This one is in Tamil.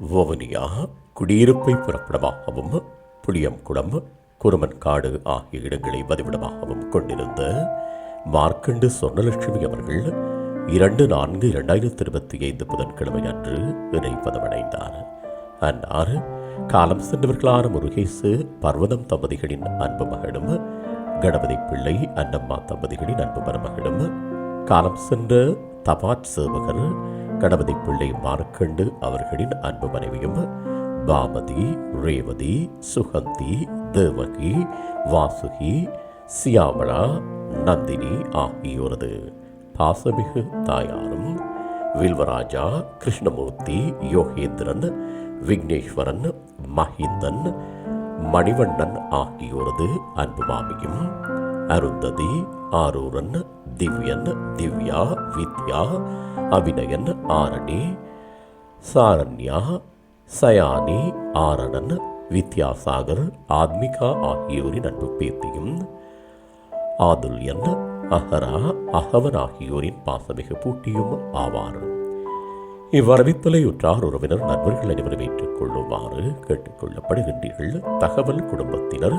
ஓவனியாக குடியிருப்பை புறப்படமாகவும் புளியங்குளம் குருமன்காடு ஆகிய இடங்களை பதிவிடமாகவும் கொண்டிருந்த மார்க்கண்டு சொர்ணலட்சுமி அவர்கள் இரண்டு நான்கு இரண்டாயிரத்தி இருபத்தி ஐந்து புதன்கிழமை அன்று இணைப்பதமடைந்தார் அன்னார் காலம் சென்றவர்களான முருகேசு பர்வதம் தம்பதிகளின் அன்பு மகளும் கணபதி பிள்ளை அன்னம்மா தம்பதிகளின் அன்பு மருமகளும் காலம் சென்ற தபாட் சேவகர் கணபதி பிள்ளை மார்க்கண்டு அவர்களின் அன்பு மனைவியும் பாமதி ரேவதி சுகந்தி தேவகி வாசுகி சியாமளா நந்தினி ஆகியோரது. பாசமிகு தாயாரும் வில்வராஜா கிருஷ்ணமூர்த்தி யோகேந்திரன் விக்னேஸ்வரன் மஹிந்தன் மணிவண்ணன் ஆகியோரது அன்பு மாமியும் அருந்ததி ஆரூரன் திவ்யன் திவ்யா வித்யா அபிநயன் ஆரணி சாரண்யா சயானி ஆரணன் வித்யாசாகர் ஆத்மிகா ஆகியோரின் அன்பு பேத்தியும் ஆதுல்யன் அஹரா அகவன் ஆகியோரின் பாசமிகு பூட்டியும் ஆவார். இவ்வரவித்தலையுற்றார் உறவினர் நண்பர்கள் அனைவரும் ஏற்றுக்கொள்ளுமாறு கேட்டுக்கொள்ளப்படுகின்றீர்கள். தகவல் குடும்பத்தினர்